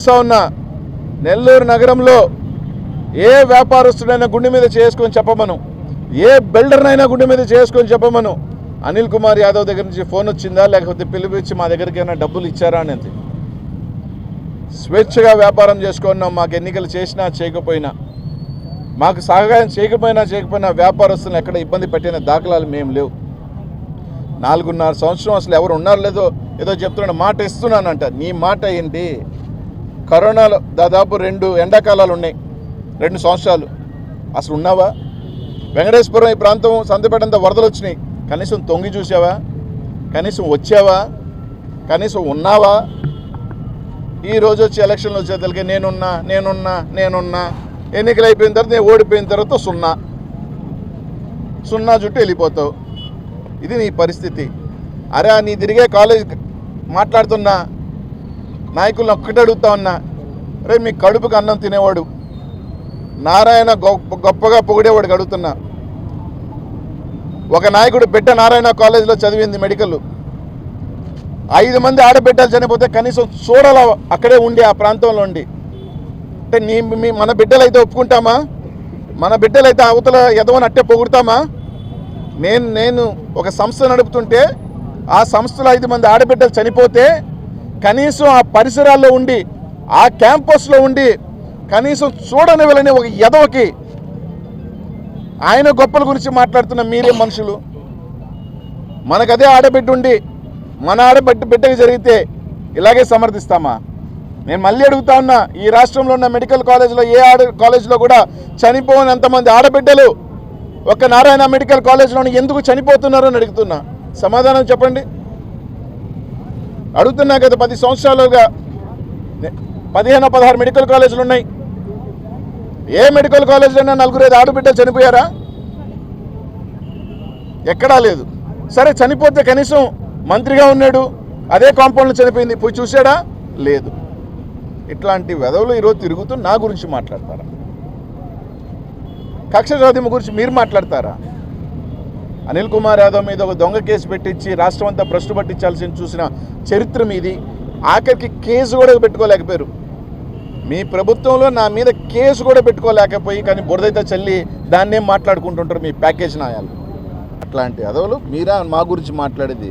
చేస్తా ఉన్న. నెల్లూరు నగరంలో ఏ వ్యాపారస్తుడైనా గుండె మీద చేసుకొని చెప్పమను. ఏ బిల్డర్నైనా గుండె మీద చేసుకొని చెప్పమను. అనిల్ కుమార్ యాదవ్ దగ్గర నుంచి ఫోన్ వచ్చిందా? లేకపోతే పిలిపించి మా దగ్గరికి డబ్బులు ఇచ్చారా అనేది. స్వేచ్ఛగా వ్యాపారం చేసుకున్నాం మాకు ఎన్నికలు చేసినా చేయకపోయినా మాకు సహాయం చేయకపోయినా చేయకపోయినా వ్యాపారస్తులను ఎక్కడ ఇబ్బంది పెట్టిన దాఖలాలు మేము లేవు. నాలుగున్నర సంవత్సరం అసలు ఎవరు ఉన్నారు లేదో ఏదో చెప్తున్నాడు. మాట ఇస్తున్నానంట. నీ మాట ఏంటి? కరోనాలో దాదాపు రెండు ఎండాకాలాలు ఉన్నాయి రెండు సంవత్సరాలు. అసలు ఉన్నావా? వెంకటేశ్వరం ఈ ప్రాంతం సంతపేటంత వరదలు వచ్చినాయి. కనీసం తొంగి చూసావా? కనీసం వచ్చావా? కనీసం ఉన్నావా? ఈ రోజు వచ్చి ఎలక్షన్లు వచ్చేతలకి నేనున్నా నేనున్నా నేనున్నా. ఎన్నికలు అయిపోయిన తర్వాత నేను ఓడిపోయిన తర్వాత సున్నా. సున్నా చుట్టూ వెళ్ళిపోతావు. ఇది నీ పరిస్థితి. అరే నీ తిరిగే కాలేజ్ మాట్లాడుతున్నా. నాయకులను ఒక్కటే అడుగుతా ఉన్నా రే మీ కడుపుకి అన్నం తినేవాడు నారాయణ గొప్ప గొప్పగా పొగిడేవాడికి అడుగుతున్నా. ఒక నాయకుడు బిడ్డ నారాయణ కాలేజీలో చదివింది మెడికల్. ఐదు మంది ఆడబిడ్డలు చనిపోతే కనీసం చూడాల అక్కడే ఉండి ఆ ప్రాంతంలో ఉండి. అంటే నీ మీ మన బిడ్డలైతే ఒప్పుకుంటామా? మన బిడ్డలైతే అవతల ఎదవని అట్టే పొగుడతామా? నేను నేను ఒక సంస్థ నడుపుతుంటే ఆ సంస్థలో ఐదు మంది ఆడబిడ్డలు చనిపోతే కనీసం ఆ పరిసరాల్లో ఉండి ఆ క్యాంపస్లో ఉండి కనీసం చూడని వెళ్ళని ఒక ఎదవకి ఆయన గొప్పల గురించి మాట్లాడుతున్న మీరే మనుషులు. మనకదే ఆడబిడ్డ ఉండి మన ఆడబిడ్డ బిడ్డకి జరిగితే ఇలాగే సమర్థిస్తామా? నేను మళ్ళీ అడుగుతా ఉన్నా ఈ రాష్ట్రంలో ఉన్న మెడికల్ కాలేజ్లో ఏ ఆడ కాలేజ్లో కూడా చనిపోని ఎంతమంది ఆడబిడ్డలు ఒక నారాయణ మెడికల్ కాలేజ్లోని ఎందుకు చనిపోతున్నారని అని అడుగుతున్నా. సమాధానం చెప్పండి. అడుగుతున్నా గత పది సంవత్సరాలుగా. పదిహేను పదహారు మెడికల్ కాలేజీలు ఉన్నాయి. ఏ మెడికల్ కాలేజీలైనా నలుగురు ఐదు ఆడబిడ్డలు చనిపోయారా? ఎక్కడా లేదు. సరే చనిపోతే కనీసం మంత్రిగా ఉన్నాడు అదే కాంపౌండ్లో చనిపోయింది. పోయి చూశాడా? లేదు. ఇట్లాంటి వెధవులు ఈరోజు తిరుగుతూ నా గురించి మాట్లాడతారా? కక్ష సాధింపు గురించి మీరు మాట్లాడతారా? అనిల్ కుమార్ యాదవ్ మీద ఒక దొంగ కేసు పెట్టించి రాష్ట్రం అంతా భ్రష్టు పట్టించాల్సిన చూసిన చరిత్ర మీది. ఆఖరికి కేసు కూడా పెట్టుకోలేకపోయారు. మీ ప్రభుత్వంలో నా మీద కేసు కూడా పెట్టుకోలేకపోయి కానీ బురదైతే చల్లి దాన్నేం మాట్లాడుకుంటుంటారు మీ ప్యాకేజ్ నాయాలు. అట్లాంటి అదవులు మీరా మా గురించి మాట్లాడేది?